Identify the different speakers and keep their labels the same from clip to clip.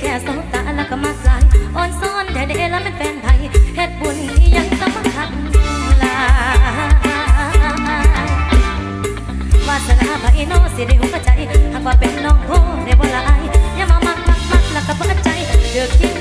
Speaker 1: แค่สบตาแล้วก็มาสลายอ่อนซ้อนแท้เด้แล้วเป็นแฟนไทยเฮ็ดบุญยังต้องมาขัดลาวาสนาไพ่น้อสิได้หัวใจหากว่าเป็นน้องโพได้บ่ลอายอย่ามามักมักมักแล้วก็เปิดใจเดือดคิด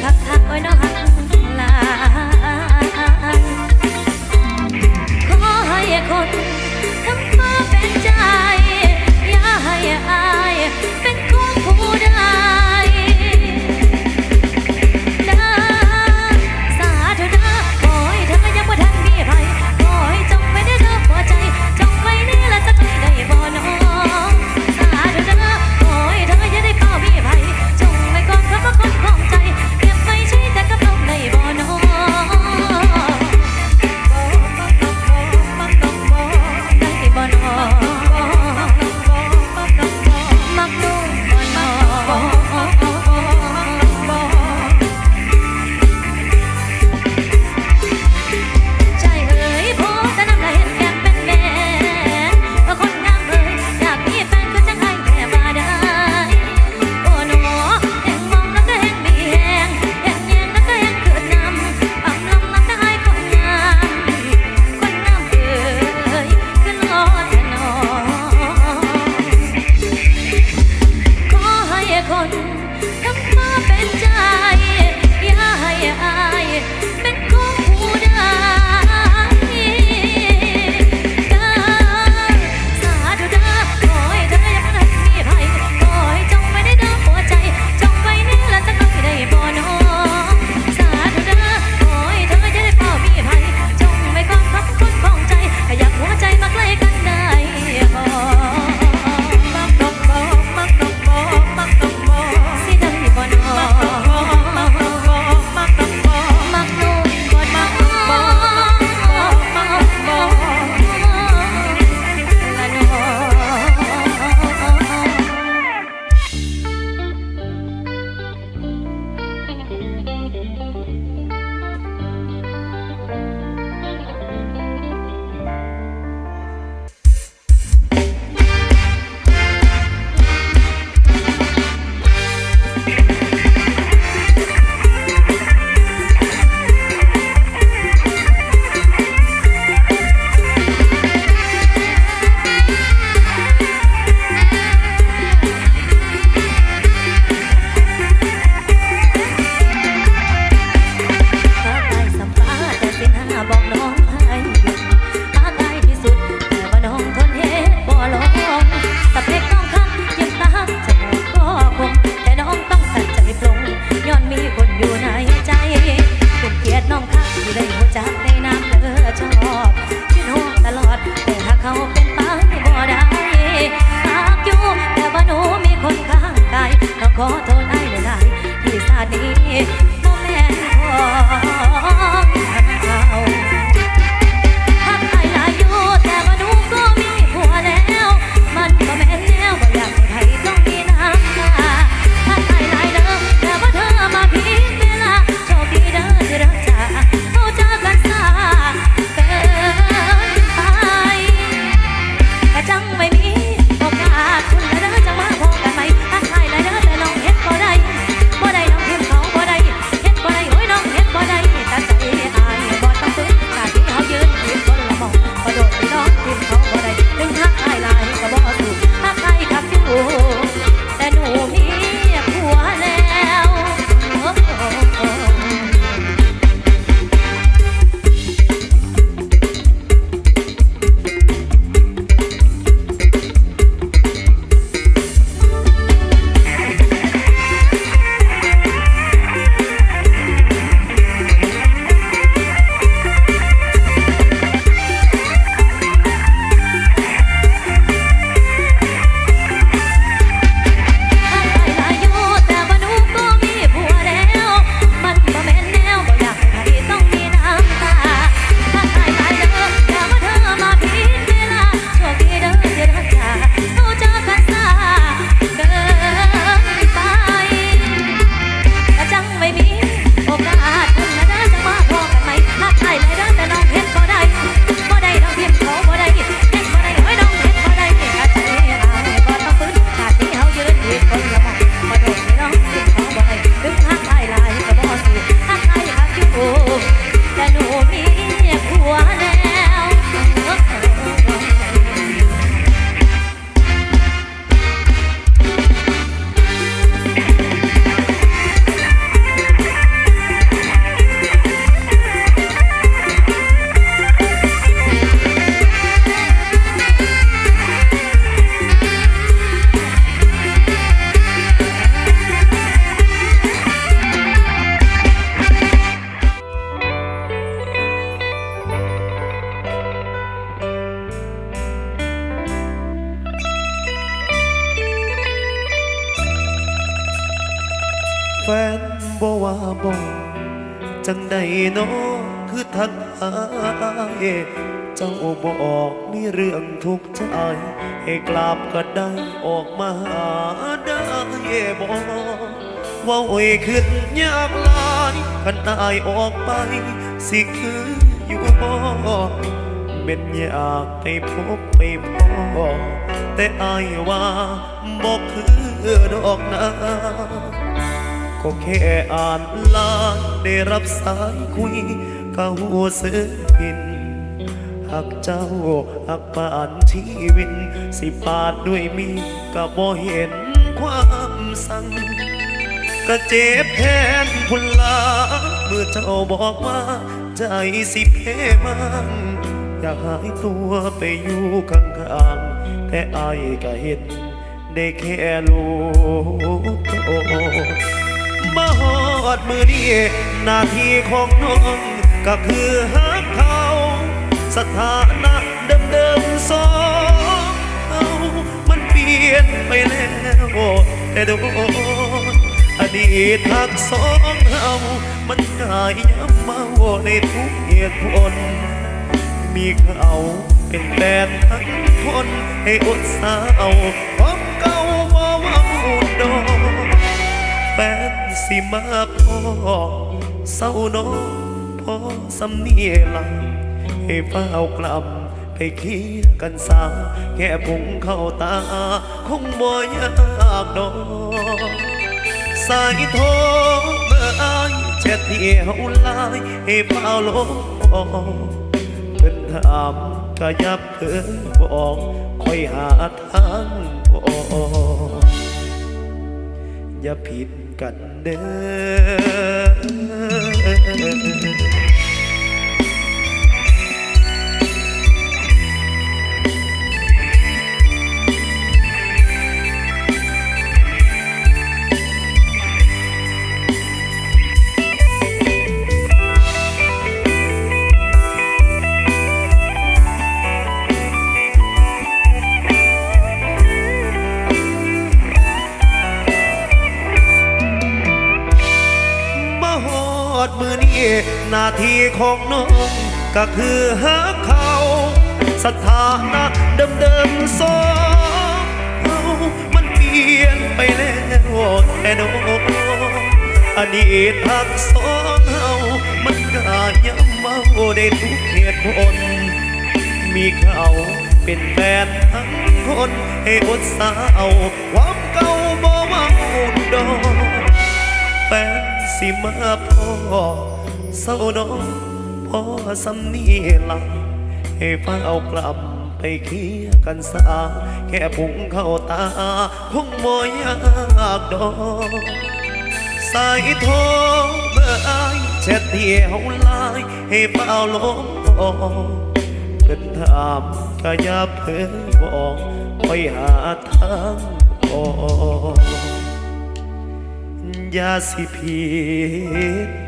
Speaker 1: เจ้า
Speaker 2: บอกมีเรื่องทุกข์ใจ ให้กลับก็ได้ออกมาหาได้บอกว่าโอ้ยขึ้นยากลายคันอายออกไป สิคืออยู่บ่เป็นอยากไปพบไปพ่อแต่อายว่าบอกคือดอกนาก็แค่อ่านไลน์ได้รับสายคุยก็หัวเสือพิน หากเจ้าหักปานชีวิตสิปาดด้วยมีก็บ่เห็นความสั่งก็เจ็บแทนพุนลาเมื่อเจ้าบอกว่า ใจสิเพมันอยากหายตัวไปอยู่ข้างๆแต่อายก็เห็นได้แค่ลูกโอมาหอดมือนี้หน้าที่ของน้องก็คือหา สถานะเดิมๆสองเอามันเปลี่ยนไปแล้วแต่โดนอดีตหักสองเฮามันกายย้ำเมาในทุกเหตุผลมีเขาเป็นแฟนทั้งคนให้อดสาวความเก่าบ่เว่าดอกแฟนสิมาพอเศร้าน้องพอสำเนียหลัง ให้เฝ้ากลับไปเคลียร์กันสาแค่พุงเข้าตา คงบ่ยากดอกสายโทรเมื่ออายแชทเดียวไลายให้เฝ้าลบอกเพิ่นถามก็ยับเพิ่นบอกคอยหาทางออกอย่าผิดกันเด้อ ของน้องก็คือหาเขาสถานะเดิมๆสองเอามันเปลี่ยนไปแล้วแต่โดนอดีตทักสองเฮามันกาย้ำเมาได้ทุกเหตุผลมีเขาเป็นแฟนทั้งคนให้อดสาวความเก่าบ่มาอุดอกแฟนสิมาพอ เศร้าน้องพ่อสำนีหลังให้ฟ้าเอากลับไปเคลียกันสา แค่พุงเข้าตา คงบ่ยากดอก สายโทรเมื่ออแชทเดียวไลาย ให้เฝ้าลบออกเพิ่นถามก็อย่าเพิ่งบอกคอยหาทางออกอย่าสิผิด